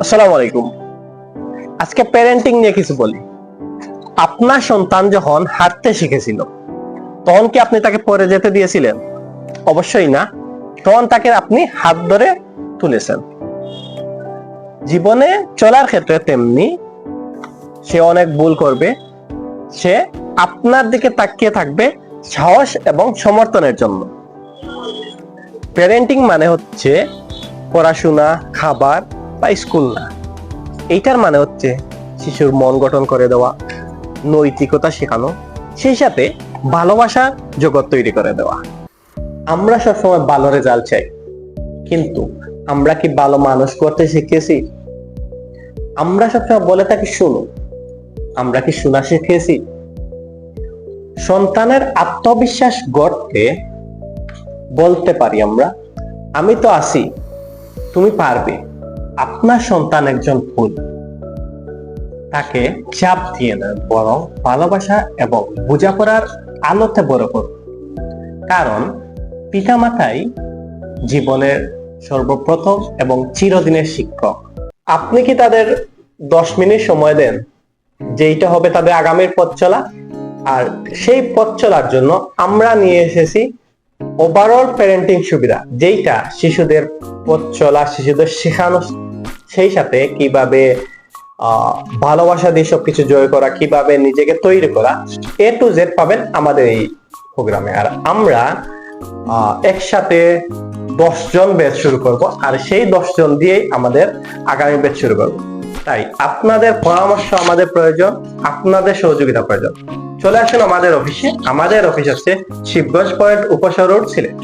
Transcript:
আসসালামু আলাইকুম। আজকে প্যারেন্টিং নিয়ে কিছু বলি। আপনার সন্তান যখন হাঁটতে শিখেছিল, তখন কি আপনি তাকে পরে যেতে দিয়েছিলেন? অবশ্যই না। তখন তাকে আপনি হাত ধরে তুলেছেন। জীবনে চলার ক্ষেত্রে তেমনি সে অনেক ভুল করবে। সে আপনার দিকে তাকিয়ে থাকবে সাহস এবং সমর্থনের জন্য। প্যারেন্টিং মানে হচ্ছে পড়াশোনা, খাবার বা স্কুল না। এইটার মানে হচ্ছে শিশুর মন গঠন করে দেওয়া, নৈতিকতা শেখানো, সেই সাথে ভালোবাসার জগৎ তৈরি করে দেওয়া। আমরা সবসময় ভালো রেজাল্ট চাই, কিন্তু আমরা কি ভালো মানুষ করতে শিখেছি? আমরা সবসময় বলে থাকি, শুনো, আমরা কি শোনা শিখেছি? সন্তানের আত্মবিশ্বাস গড়তে বলতে পারি আমরা, আমি তো আছি, তুমি পারবে। আপনার সন্তান একজন ফুল তাকে চাপ দিয়ে না, বরং ভালোবাসা এবং বোঝাপড়ার আলোতে বড় করুন। কারণ পিতামাতাই জীবনের সর্বপ্রথম এবং চিরদিনের শিক্ষক। আপনি কি তাদের দশ মিনিট সময় দেন? যেইটা হবে তাদের আগামীর পথ চলা। আর সেই পথ চলার জন্য আমরা নিয়ে এসেছি ওভারঅল প্যারেন্টিং সুবিধা, যেইটা শিশুদের পথ চলা, শিশুদের শেখানো সেই সাথে কীভাবে ভালোবাসা দিয়ে সবকিছু জয় করা, কীভাবে নিজেকে তৈরি করা, এ টু জেড পাবেন আমাদের এই প্রোগ্রামে। আর আমরা একসাথে দশ জন ব্যাচ শুরু করব, আর সেই দশ জন দিয়েই আমাদের আগামী ব্যাচ শুরু করব। তাই আপনাদের পরামর্শ আমাদের প্রয়োজন, আপনাদের সহযোগিতা প্রয়োজন। চলে আসুন আমাদের অফিসে। আমাদের অফিস হচ্ছে শিবগঞ্জ পয়েন্ট উপসর সিলেট।